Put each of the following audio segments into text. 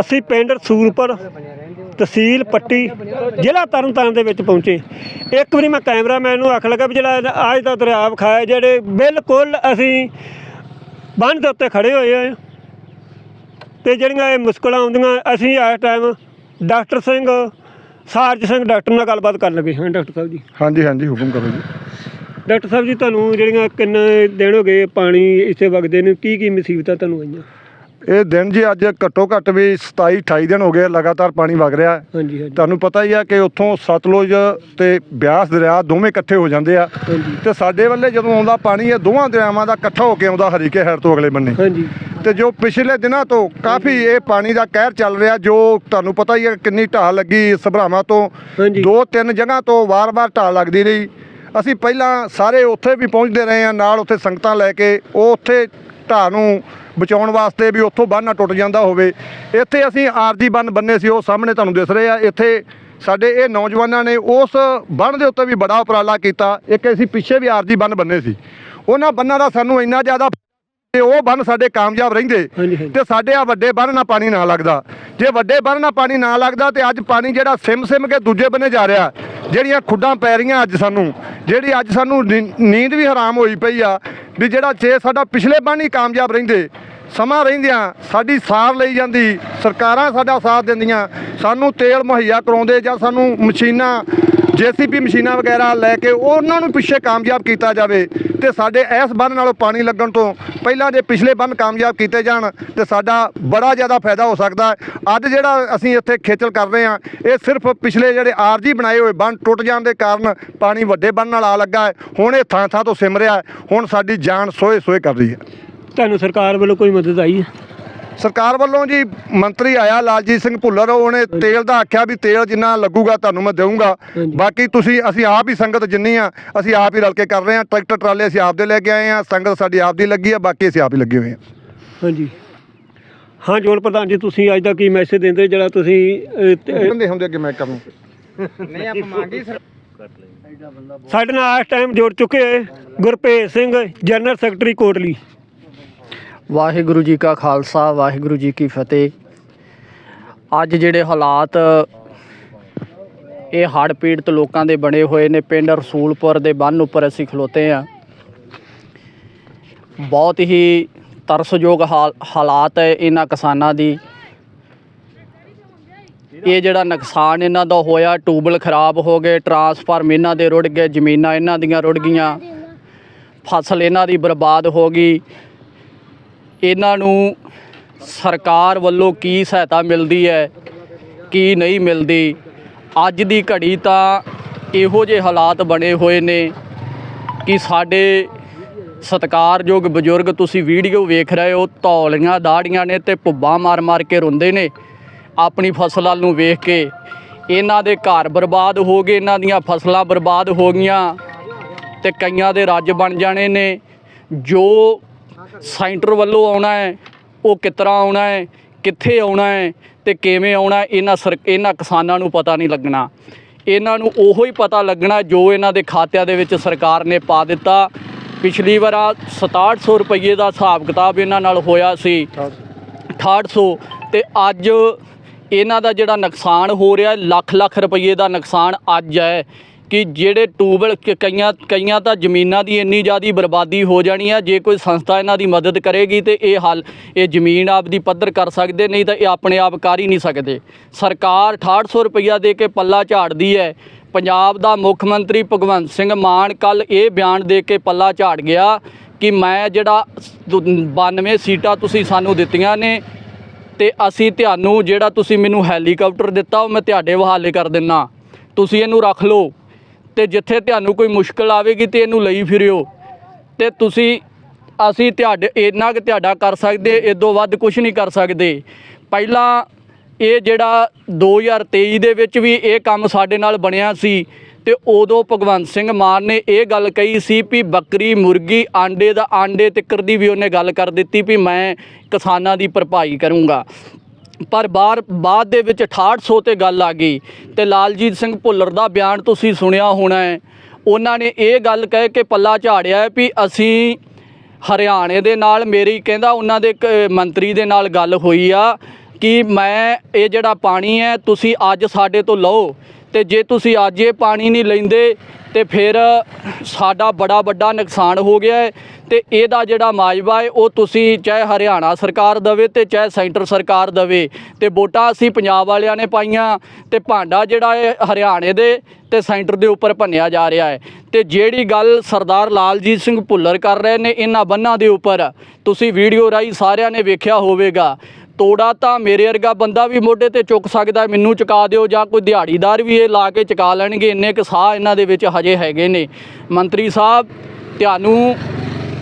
ਅਸੀਂ ਪਿੰਡ ਰਸੂਲਪੁਰ ਤਹਿਸੀਲ ਪੱਟੀ ਜ਼ਿਲ੍ਹਾ ਤਰਨਤਾਰਨ ਦੇ ਵਿੱਚ ਪਹੁੰਚੇ। ਇੱਕ ਵਾਰੀ ਮੈਂ ਕੈਮਰਾਮੈਨ ਨੂੰ ਆਖ ਲੱਗਾ ਵੀ ਜਿਹੜਾ ਅੱਜ ਦਾ ਦਰਿਆ ਵਿਖਾਇਆ ਜਿਹੜੇ ਬਿਲਕੁਲ ਅਸੀਂ ਬੰਨ੍ਹ ਦੇ ਉੱਤੇ ਖੜੇ ਹੋਏ ਆ ਤੇ ਜਿਹੜੀਆਂ ਇਹ ਮੁਸ਼ਕਲਾਂ ਆਉਂਦੀਆਂ ਅਸੀਂ ਇਸ time doctor Singh Saraj Singh doctor ਨਾਲ ਗੱਲਬਾਤ ਕਰਨ ਲੱਗੇ ਹਾਂ ਡਾਕਟਰ ਸਾਹਿਬ ਜੀ। ਹਾਂਜੀ ਹਾਂਜੀ ਹੁਕਮ ਕਰੋ ਜੀ। ਡਾਕਟਰ ਸਾਹਿਬ ਜੀ ਤੁਹਾਨੂੰ ਜਿਹੜੀਆਂ ਕਿੰਨੇ ਦਿਨ ਹੋ ਗਏ ਪਾਣੀ ਇੱਥੇ ਵਗਦੇ ਨੂੰ ਕੀ ਕੀ ਮੁਸੀਬਤਾਂ ਤੁਹਾਨੂੰ ਆਈਆਂ? ਇਹ ਦਿਨ ਜੀ ਅੱਜ ਘੱਟੋ ਘੱਟ ਵੀ 27 28 ਦਿਨ ਹੋ ਗਏ ਲਗਾਤਾਰ ਪਾਣੀ ਵਗ ਰਿਹਾ ਹੈ। ਹਾਂਜੀ ਹਾਂਜੀ। ਤੁਹਾਨੂੰ ਪਤਾ ਹੀ ਆ ਕਿ ਉੱਥੋਂ ਸਤਲੁਜ ਤੇ ਬਿਆਸ ਦਰਿਆ ਦੋਵੇਂ ਇਕੱਠੇ ਹੋ ਜਾਂਦੇ ਆ। ਤੇ ਸਾਡੇ ਵੱਲੇ ਜਦੋਂ ਆਉਂਦਾ ਪਾਣੀ ਇਹ ਦੋਵਾਂ ਦਰਿਆਵਾਂ ਦਾ ਇਕੱਠਾ ਹੋ ਕੇ ਆਉਂਦਾ ਹਰੀਕੇ ਹੈਰ ਤੋਂ ਅਗਲੇ ਬੰਨੇ। ਹਾਂਜੀ। ਤੇ ਜੋ ਪਿਛਲੇ ਦਿਨਾਂ ਤੋਂ ਕਾਫੀ ਇਹ ਪਾਣੀ ਦਾ ਕਹਿਰ ਚੱਲ ਰਿਹਾ ਜੋ ਤੁਹਾਨੂੰ ਪਤਾ ਹੀ ਹੈ ਕਿੰਨੀ ਢਾਹ ਲੱਗੀ ਸਭਰਾਵਾਂ ਤੋਂ। ਦੋ ਤਿੰਨ ਜਗ੍ਹਾ ਤੋਂ ਵਾਰ-ਵਾਰ ਢਾਹ ਲੱਗਦੀ ਰਹੀ। ਅਸੀਂ ਪਹਿਲਾਂ ਸਾਰੇ ਉੱਥੇ ਵੀ ਪਹੁੰਚਦੇ ਰਹੇ ਆ ਨਾਲ ਉੱਥੇ ਸੰਗਤਾਂ ਲੈ ਕੇ ਉਹ ਉੱਥੇ ਢਾਹ ਨੂੰ ਬਚਾਉਣ ਵਾਸਤੇ ਵੀ ਉੱਥੋਂ ਬੰਨ ਨਾ ਟੁੱਟ ਜਾਂਦਾ ਹੋਵੇ। ਇੱਥੇ ਅਸੀਂ ਆਰਜੀ ਬੰਨ ਬੰਨੇ ਸੀ ਉਹ ਸਾਹਮਣੇ ਤੁਹਾਨੂੰ ਦਿਸ ਰਹੇ ਆ। ਇੱਥੇ ਸਾਡੇ ਇਹ ਨੌਜਵਾਨਾਂ ਨੇ ਉਸ ਬੰਨ ਦੇ ਉੱਤੇ ਵੀ ਬੜਾ ਉਪਰਾਲਾ ਕੀਤਾ। ਇੱਕ ਅਸੀਂ ਪਿੱਛੇ ਵੀ ਆਰਜੀ ਬੰਨ ਬੰਨੇ ਸੀ। ਉਹਨਾਂ ਬੰਨਾਂ ਦਾ ਸਾਨੂੰ ਇੰਨਾ ਜ਼ਿਆਦਾ ਤੇ ਉਹ ਬੰਨ ਸਾਡੇ ਕਾਮਯਾਬ ਰਹਿੰਦੇ ਤੇ ਸਾਡੇ ਆ ਵੱਡੇ ਬੰਨ ਨਾਲ ਪਾਣੀ ਨਾ ਲੱਗਦਾ। ਜੇ ਵੱਡੇ ਬੰਨ ਨਾਲ ਪਾਣੀ ਨਾ ਲੱਗਦਾ ਤੇ ਅੱਜ ਪਾਣੀ ਜਿਹੜਾ ਸਿਮ ਸਿਮ ਕੇ ਦੂਜੇ ਬੰਨੇ ਜਾ ਰਿਹਾ ਜਿਹੜੀਆਂ ਖੁੱਡਾਂ ਪੈ ਰਹੀਆਂ ਅੱਜ ਸਾਨੂੰ ਜਿਹੜੀ ਅੱਜ ਸਾਨੂੰ ਨੀਂਦ ਵੀ ਹਰਾਮ ਹੋਈ ਪਈ ਆ ਵੀ ਜਿਹੜਾ ਜੇ ਸਾਡਾ ਪਿਛਲੇ ਬਾਣੀ ਕਾਮਯਾਬ ਰਹਿੰਦੇ, ਸਮਾਂ ਰਹਿੰਦਿਆਂ ਸਾਡੀ ਸਾਰ ਲਈ ਜਾਂਦੀ, ਸਰਕਾਰਾਂ ਸਾਡਾ ਸਾਥ ਦਿੰਦੀਆਂ, ਸਾਨੂੰ ਤੇਲ ਮੁਹੱਈਆ ਕਰਾਉਂਦੇ ਜਾਂ ਸਾਨੂੰ ਮਸ਼ੀਨਾਂ ਜੀਸੀਪੀ ਮਸ਼ੀਨਾਂ ਵਗੈਰਾ ਲੈ ਕੇ ਉਹਨਾਂ ਨੂੰ ਪਿੱਛੇ ਕਾਮਯਾਬ ਕੀਤਾ ਜਾਵੇ ਤੇ ਸਾਡੇ ਇਸ ਬੰਨ ਨਾਲੋਂ ਪਾਣੀ ਲੱਗਣ ਤੋਂ ਪਹਿਲਾਂ ਜੇ ਪਿਛਲੇ ਬੰਨ ਕਾਮਯਾਬ ਕੀਤੇ ਜਾਣ ਤੇ ਸਾਡਾ ਬੜਾ ਜ਼ਿਆਦਾ ਫਾਇਦਾ ਹੋ ਸਕਦਾ ਅੱਜ ਜਿਹੜਾ ਅਸੀਂ ਇੱਥੇ ਖੇਚਲ ਕਰ ਰਹੇ ਹਾਂ, ਇਹ ਸਿਰਫ ਪਿਛਲੇ ਜਿਹੜੇ ਆਰਜੀ ਬਣਾਏ ਹੋਏ ਬੰਨ ਟੁੱਟ ਜਾਣ ਦੇ ਕਾਰਨ ਪਾਣੀ ਵੱਡੇ ਬੰਨ ਨਾਲ ਆ ਲੱਗਾ ਹੈ। ਹੁਣ ਇਹ ਥਾਂ ਥਾਂ ਤੋਂ ਸਿਮ ਰਿਹਾ ਹੈ। ਹੁਣ ਸਾਡੀ ਜਾਨ ਸੋਏ ਸੋਏ ਕਰ ਰਹੀ ਹੈ। ਤੁਹਾਨੂੰ ਸਰਕਾਰ ਵੱਲੋਂ ਕੋਈ ਮਦਦ ਆਈ ਹੈ? ਸਰਕਾਰ ਵੱਲੋਂ ਜੀ ਮੰਤਰੀ ਆਇਆ ਲਾਲਜੀਤ ਸਿੰਘ ਭੁੱਲਰ ਉਹਨੇ ਤੇਲ ਦਾ ਆਖਿਆ ਵੀ ਤੇਲ ਜਿੰਨਾ ਲੱਗੂਗਾ ਤੁਹਾਨੂੰ ਮੈਂ ਦੇਵਾਂਗਾ। ਬਾਕੀ ਤੁਸੀਂ ਅਸੀਂ ਆਪ ਹੀ ਸੰਗਤ ਜਿੰਨੀ ਆ ਅਸੀਂ ਆਪ ਹੀ ਰਲ ਕੇ ਕਰ ਰਹੇ ਹਾਂ ਟਰੈਕਟਰ ਟਰਾਲੇ ਅਸੀਂ ਆਪ ਦੇ ਲੈ ਕੇ ਆਏ ਹਾਂ ਸੰਗਤ ਸਾਡੀ ਆਪ ਦੀ ਲੱਗੀ ਆ ਬਾਕੀ ਅਸੀਂ ਆਪ ਹੀ ਲੱਗੇ ਹੋਏ ਹਾਂ ਹਾਂਜੀ। ਹਾਂ ਜੋਲ ਪ੍ਰਧਾਨ ਜੀ ਤੁਸੀਂ ਅੱਜ ਦਾ ਕੀ ਮੈਸੇਜ ਦਿੰਦੇ ਜਿਹੜਾ ਤੁਸੀਂ ਕਹਿੰਦੇ ਹੁੰਦੇ ਅੱਗੇ ਮੈਂ ਕਰੂੰ ਸਾਡੇ ਨਾਲ ਇਸ ਟਾਈਮ ਜੁੜ ਚੁੱਕੇ ਗੁਰਪ੍ਰੀਤ ਸਿੰਘ ਜਨਰਲ ਸੈਕਟਰੀ ਕੋਟਲੀ। ਵਾਹਿਗੁਰੂ ਜੀ ਕਾ ਖਾਲਸਾ, ਵਾਹਿਗੁਰੂ ਜੀ ਕੀ ਫਤਿਹ। ਅੱਜ ਜਿਹੜੇ ਹਾਲਾਤ, ਇਹ ਹੜ੍ਹ ਪੀੜਤ ਲੋਕਾਂ ਦੇ ਬਣੇ ਹੋਏ ਨੇ, ਪਿੰਡ ਰਸੂਲਪੁਰ ਦੇ ਬੰਨ ਉੱਪਰ ਅਸੀਂ ਖਲੋਤੇ ਆ ਬਹੁਤ ਹੀ ਤਰਸਯੋਗ ਹਾਲ- ਹਾਲਾਤ ਹੈ ਇਹਨਾਂ ਕਿਸਾਨਾਂ ਦੀ। ਇਹ ਜਿਹੜਾ ਨੁਕਸਾਨ ਇਹਨਾਂ ਦਾ ਹੋਇਆ ਟੂਬਲ ਖਰਾਬ ਹੋ ਗਏ, ਟਰਾਂਸਫਾਰਮ ਇਹਨਾਂ ਦੇ ਰੁੜ ਗਏ, ਜ਼ਮੀਨਾਂ ਇਹਨਾਂ ਦੀਆਂ ਰੁੜ ਗਈਆਂ, ਫਸਲ ਇਹਨਾਂ ਦੀ ਬਰਬਾਦ ਹੋ ਗਈ। ਇਹਨਾਂ ਨੂੰ ਸਰਕਾਰ ਵੱਲੋਂ ਕੀ ਸਹਾਇਤਾ ਮਿਲਦੀ ਹੈ, ਕੀ ਨਹੀਂ ਮਿਲਦੀ, ਅੱਜ ਦੀ ਘੜੀ ਤਾਂ ਇਹੋ ਜਿਹੇ ਹਾਲਾਤ ਬਣੇ ਹੋਏ ਨੇ ਕਿ ਸਾਡੇ ਸਤਿਕਾਰਯੋਗ ਬਜ਼ੁਰਗ ਤੁਸੀਂ ਵੀਡੀਓ ਵੇਖ ਰਹੇ ਹੋ, ਧੌਲੀਆਂ ਦਾੜੀਆਂ ਨੇ ਤੇ ਪੁੱਬਾਂ ਮਾਰ-ਮਾਰ ਕੇ ਰੋਂਦੇ ਨੇ ਆਪਣੀ ਫਸਲਾਂ ਨੂੰ ਵੇਖ ਕੇ। ਇਹਨਾਂ ਦੇ ਘਰ ਬਰਬਾਦ ਹੋ ਗਏ, ਇਹਨਾਂ ਦੀਆਂ ਫਸਲਾਂ ਬਰਬਾਦ ਹੋ ਗਈਆਂ ਤੇ ਕਈਆਂ ਦੇ ਰੱਜ ਬਣ ਜਾਣੇ ਨੇ। ਜੋ ਸੈਂਟਰ ਵੱਲੋਂ ਆਉਣਾ ਹੈ, ਉਹ ਕਿਤਰਾ ਆਉਣਾ ਹੈ, ਕਿੱਥੇ ਆਉਣਾ ਹੈ ਤੇ ਕਿਵੇਂ ਆਉਣਾ ਇਹਨਾਂ ਸਰ, ਇਹਨਾਂ ਕਿਸਾਨਾਂ ਨੂੰ ਪਤਾ ਨਹੀਂ ਲੱਗਣਾ। ਇਹਨਾਂ ਨੂੰ ਉਹੋ ਹੀ ਪਤਾ ਲੱਗਣਾ ਜੋ ਇਹਨਾਂ ਦੇ ਖਾਤਿਆਂ ਦੇ ਵਿੱਚ ਸਰਕਾਰ ਨੇ ਪਾ ਦਿੱਤਾ। ਪਿਛਲੀ ਵਾਰ 6700 ਰੁਪਏ ਦਾ ਹਿਸਾਬ ਕਿਤਾਬ ਇਹਨਾਂ ਨਾਲ ਹੋਇਆ ਸੀ। 6800 ਤੇ ਅੱਜ ਇਹਨਾਂ ਦਾ ਜਿਹੜਾ ਨੁਕਸਾਨ ਹੋ ਰਿਹਾ ਲੱਖ ਲੱਖ ਰੁਪਏ ਦਾ ਨੁਕਸਾਨ ਅੱਜ ਹੈ। ਕਿ ਜਿਹੜੇ ਟੂਬਲ ਕਈਆਂ ਕਈਆਂ ਤਾਂ ਜ਼ਮੀਨਾਂ ਦੀ ਇੰਨੀ ਜ਼ਿਆਦੀ ਬਰਬਾਦੀ ਹੋ ਜਾਣੀ ਆ ਜੇ ਕੋਈ ਸੰਸਥਾ ਇਹਨਾਂ ਦੀ ਮਦਦ ਕਰੇਗੀ ਤੇ ਇਹ ਹੱਲ, ਇਹ ਜ਼ਮੀਨ ਆਪਦੀ ਪੱਧਰ ਕਰ ਸਕਦੇ, ਨਹੀਂ ਤਾਂ ਇਹ ਆਪਣੇ ਆਪ ਕਰ ਹੀ ਨਹੀਂ ਸਕਦੇ। ਸਰਕਾਰ 6800 ਰੁਪਈਆ ਦੇ ਕੇ ਪੱਲਾ ਝਾੜਦੀ ਹੈ। ਪੰਜਾਬ ਦਾ ਮੁੱਖ ਮੰਤਰੀ ਭਗਵੰਤ ਸਿੰਘ ਮਾਨ ਕੱਲ ਇਹ ਬਿਆਨ ਦੇ ਕੇ ਪੱਲਾ ਝਾੜ ਗਿਆ ਕਿ ਮੈਂ ਜਿਹੜਾ 92 ਸੀਟਾਂ ਤੁਸੀਂ ਸਾਨੂੰ ਦਿੱਤੀਆਂ ਨੇ ਤੇ ਅਸੀਂ ਤੁਹਾਨੂੰ ਜਿਹੜਾ ਤੁਸੀਂ ਮੈਨੂੰ ਹੈਲੀਕਾਪਟਰ ਦਿੱਤਾ, ਉਹ ਮੈਂ ਤੁਹਾਡੇ ਹਵਾਲੇ ਕਰ ਦਿੰਨਾ। ਤੁਸੀਂ ਇਹਨੂੰ ਰੱਖ ਲਓ। ਤੇ ਜਿੱਥੇ ਤੁਹਾਨੂੰ ਕੋਈ ਮੁਸ਼ਕਲ ਆਵੇਗੀ ਤੇ ਇਹਨੂੰ ਲਈ ਫਿਰਿਓ। ਤੇ ਤੁਸੀਂ, ਅਸੀਂ ਤੁਹਾਡੇ, ਇੰਨਾ ਕਿ ਤੁਹਾਡਾ ਕਰ ਸਕਦੇ, ਇਦੋਂ ਵੱਧ ਕੁਝ ਨਹੀਂ ਕਰ ਸਕਦੇ। ਪਹਿਲਾਂ ਇਹ ਜਿਹੜਾ 2023 ਦੇ ਵਿੱਚ ਵੀ ਇਹ ਕੰਮ ਸਾਡੇ ਨਾਲ ਬਣਿਆ ਸੀ, ਤੇ ਉਦੋਂ ਭਗਵੰਤ ਸਿੰਘ ਮਾਨ ਨੇ ਇਹ ਗੱਲ ਕਹੀ ਸੀ ਵੀ ਬੱਕਰੀ, ਮੁਰਗੀ, ਆਂਡੇ ਦਾ, ਆਂਡੇ ਤਿੱਕਰ ਦੀ ਵੀ ਉਹਨੇ ਗੱਲ ਕਰ ਦਿੱਤੀ ਵੀ ਮੈਂ ਕਿਸਾਨਾਂ ਦੀ ਭਰਪਾਈ ਕਰੂੰਗਾ। ਪਰ ਬਾਰ ਬਾਅਦ ਦੇ ਵਿੱਚ 6800 ਤੇ ਗੱਲ ਆ ਗਈ ਤੇ ਲਾਲਜੀਤ ਸਿੰਘ ਭੁੱਲਰ ਦਾ ਬਿਆਨ ਤੁਸੀਂ ਸੁਣਿਆ ਹੋਣਾ ਹੈ। ਉਹਨਾਂ ਨੇ ਇਹ ਗੱਲ ਕਹਿ ਕੇ ਪੱਲਾ ਝਾੜਿਆ ਵੀ ਅਸੀਂ ਹਰਿਆਣੇ ਦੇ ਨਾਲ, ਮੇਰੀ ਕਹਿੰਦਾ ਉਹਨਾਂ ਦੇ ਇੱਕ ਮੰਤਰੀ ਦੇ ਨਾਲ ਗੱਲ ਹੋਈ ਆ ਕਿ ਮੈਂ ਇਹ ਜਿਹੜਾ ਪਾਣੀ ਹੈ, ਤੁਸੀਂ ਅੱਜ ਸਾਡੇ ਤੋਂ ਲਓ ਤੇ ਜੇ ਤੁਸੀਂ ਅੱਜ ਇਹ ਪਾਣੀ ਨਹੀਂ ਲੈਂਦੇ ਤੇ ਫਿਰ ਸਾਡਾ ਬੜਾ ਵੱਡਾ ਨੁਕਸਾਨ ਹੋ ਗਿਆ ਹੈ ਤੇ ਇਹਦਾ ਜਿਹੜਾ ਮਾਜਵਾ ਹੈ, ਉਹ ਤੁਸੀਂ ਚਾਹੇ ਹਰਿਆਣਾ ਸਰਕਾਰ ਦਵੇ ਤੇ ਚਾਹੇ ਸੈਂਟਰ ਸਰਕਾਰ ਦਵੇ ਤੇ ਵੋਟਾਂ ਅਸੀਂ ਪੰਜਾਬ ਵਾਲਿਆਂ ਨੇ ਪਾਈਆਂ ਤੇ ਭਾਂਡਾ ਜਿਹੜਾ ਹੈ ਹਰਿਆਣੇ ਦੇ ਤੇ ਸੈਂਟਰ ਦੇ ਉੱਪਰ ਭੰਨਿਆ ਜਾ ਰਿਹਾ ਹੈ। ਤੇ ਜਿਹੜੀ ਗੱਲ ਸਰਦਾਰ ਲਾਲਜੀਤ ਸਿੰਘ ਭੁੱਲਰ ਕਰ ਰਹੇ ਨੇ ਇਹਨਾਂ ਬੰਨਾਂ ਦੇ ਉੱਪਰ, ਤੁਸੀਂ ਵੀਡੀਓ ਰਾਹੀਂ ਸਾਰਿਆਂ ਨੇ ਵੇਖਿਆ ਹੋਵੇਗਾ। ਤੋੜਾ ਤਾਂ ਮੇਰੇ ਵਰਗਾ ਬੰਦਾ ਵੀ ਮੋਢੇ ਤੇ ਚੁੱਕ ਸਕਦਾ ਮੈਨੂੰ ਚੁਕਾ ਦਿਓ ਜਾਂ ਕੋਈ ਦਿਹਾੜੀਦਾਰ ਵੀ ਇਹ ਲਾ ਕੇ ਚੁਕਾ ਲੈਣਗੇ, ਇੰਨੇ ਕੁ ਸਾਹ ਇਹਨਾਂ ਦੇ ਵਿੱਚ ਹਜੇ ਹੈਗੇ ਨੇ। ਮੰਤਰੀ ਸਾਹਿਬ, ਤੁਹਾਨੂੰ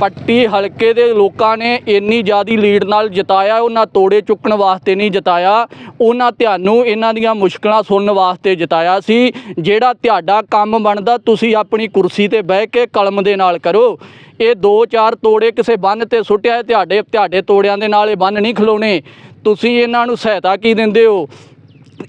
ਪੱਟੀ ਹਲਕੇ ਦੇ ਲੋਕਾਂ ਨੇ ਇੰਨੀ ਜ਼ਿਆਦੀ ਲੀਡ ਨਾਲ ਜਿਤਾਇਆ, ਉਹਨਾਂ ਤੋੜੇ ਚੁੱਕਣ ਵਾਸਤੇ ਨਹੀਂ ਜਿਤਾਇਆ, ਉਹਨਾਂ ਤੁਹਾਨੂੰ ਇਹਨਾਂ ਦੀਆਂ ਮੁਸ਼ਕਲਾਂ ਸੁਣਨ ਵਾਸਤੇ ਜਿਤਾਇਆ ਸੀ। ਜਿਹੜਾ ਤੁਹਾਡਾ ਕੰਮ ਬਣਦਾ, ਤੁਸੀਂ ਆਪਣੀ ਕੁਰਸੀ ਤੇ ਬਹਿ ਕੇ ਕਲਮ ਦੇ ਨਾਲ ਕਰੋ। ਇਹ ਦੋ ਚਾਰ ਤੋੜੇ ਕਿਸੇ ਬੰਨ ਤੇ ਸੁੱਟਿਆ ਤੁਹਾਡੇ ਤੁਹਾਡੇ ਤੋੜਿਆਂ ਦੇ ਨਾਲ ਇਹ ਬੰਨ ਨਹੀਂ ਖਲੋਣੇ। ਤੁਸੀਂ ਇਹਨਾਂ ਨੂੰ ਸਹਾਇਤਾ ਕੀ ਦਿੰਦੇ ਹੋ?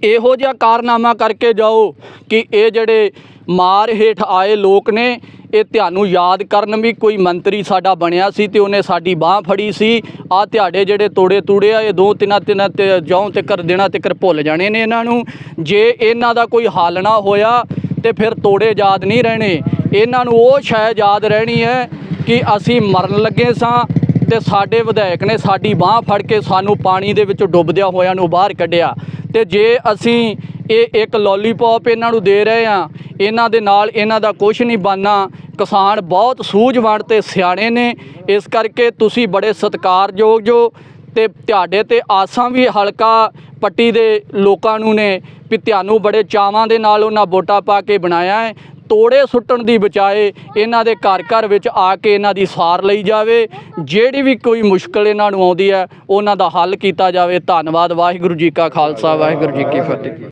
ਇਹੋ ਜਿਹਾ ਕਾਰਨਾਮਾ ਕਰਕੇ ਜਾਓ ਕਿ ਇਹ ਜਿਹੜੇ ਮਾਰ ਹੇਠ ਆਏ ਲੋਕ ਨੇ। ਇਹ ਤੁਹਾਨੂੰ ਯਾਦ ਕਰਨ ਵੀ ਕੋਈ ਮੰਤਰੀ ਸਾਡਾ ਬਣਿਆ ਸੀ ਤੇ ਉਹਨੇ ਸਾਡੀ ਬਾਹ ਫੜੀ ਸੀ। ਆ ਤੁਹਾਡੇ ਜਿਹੜੇ ਤੋੜੇ ਤੂੜੇ ਆ, ਇਹ ਦੋ ਤਿੰਨਾਂ ਤਿੰਨਾਂ ਤੇ ਜੌਂ ਤੇ ਕਰ ਦੇਣਾ ਤੇ ਕਰ ਭੁੱਲ ਜਾਣੇ ਨੇ ਇਹਨਾਂ ਨੂੰ। ਜੇ ਇਹਨਾਂ ਦਾ ਕੋਈ ਹੱਲ ਨਾ ਹੋਇਆ ਤੇ ਫਿਰ ਤੋੜੇ ਯਾਦ ਨਹੀਂ ਰਹਿਣੇ। ਇਹਨਾਂ ਨੂੰ ਉਹ ਸ਼ਾਇਦ ਯਾਦ ਰਹਿਣੀ ਹੈ ਕਿ ਅਸੀਂ ਮਰਨ ਲੱਗੇ ਸਾਂ ਤੇ ਸਾਡੇ ਵਿਧਾਇਕ ਨੇ ਸਾਡੀ ਬਾਹ ਫੜ ਕੇ ਸਾਨੂੰ ਪਾਣੀ ਦੇ ਵਿੱਚ ਡੁੱਬਦਿਆਂ ਹੋਇਆਂ ਨੂੰ ਬਾਹਰ ਕੱਢਿਆ। ਤੇ ਜੇ ਅਸੀਂ ਇਹ ਇੱਕ ਲੋਲੀਪੌਪ ਇਹਨਾਂ ਨੂੰ ਦੇ ਰਹੇ ਆ ਇਹਨਾਂ ਦੇ ਨਾਲ ਇਹਨਾਂ ਦਾ ਕੁਝ ਨਹੀਂ ਬਣਨਾ। ਕਿਸਾਨ ਬਹੁਤ ਸੂਝਵਾਨ ਤੇ ਸਿਆਣੇ ਨੇ। ਇਸ ਕਰਕੇ ਤੁਸੀਂ ਬੜੇ ਸਤਿਕਾਰਯੋਗ ਜੋ ਤੇ ਤੁਹਾਡੇ ਤੇ ਆਸਾਂ ਵੀ ਹਲਕਾ ਪੱਟੀ ਦੇ ਲੋਕਾਂ ਨੂੰ ਨੇ ਵੀ ਤੁਹਾਨੂੰ ਬੜੇ ਚਾਵਾਂ ਦੇ ਨਾਲ ਉਹਨਾਂ ਵੋਟਾਂ ਪਾ ਕੇ ਬਣਾਇਆ ਹੈ। ਤੋੜੇ ਸੁੱਟਣ ਦੀ ਬਚਾਏ ਇਹਨਾਂ ਦੇ ਘਰ ਘਰ ਵਿੱਚ ਆ ਕੇ ਇਹਨਾਂ ਦੀ ਸਾਰ ਲਈ ਜਾਵੇ। ਜਿਹੜੀ ਵੀ ਕੋਈ ਮੁਸ਼ਕਲ ਇਹਨਾਂ ਨੂੰ ਆਉਂਦੀ ਹੈ, ਉਹਨਾਂ ਦਾ ਹੱਲ ਕੀਤਾ ਜਾਵੇ। ਧੰਨਵਾਦ। ਵਾਹਿਗੁਰੂ ਜੀ ਕਾ ਖਾਲਸਾ। ਵਾਹਿਗੁਰੂ ਜੀ ਕੀ ਫਤਿਹ।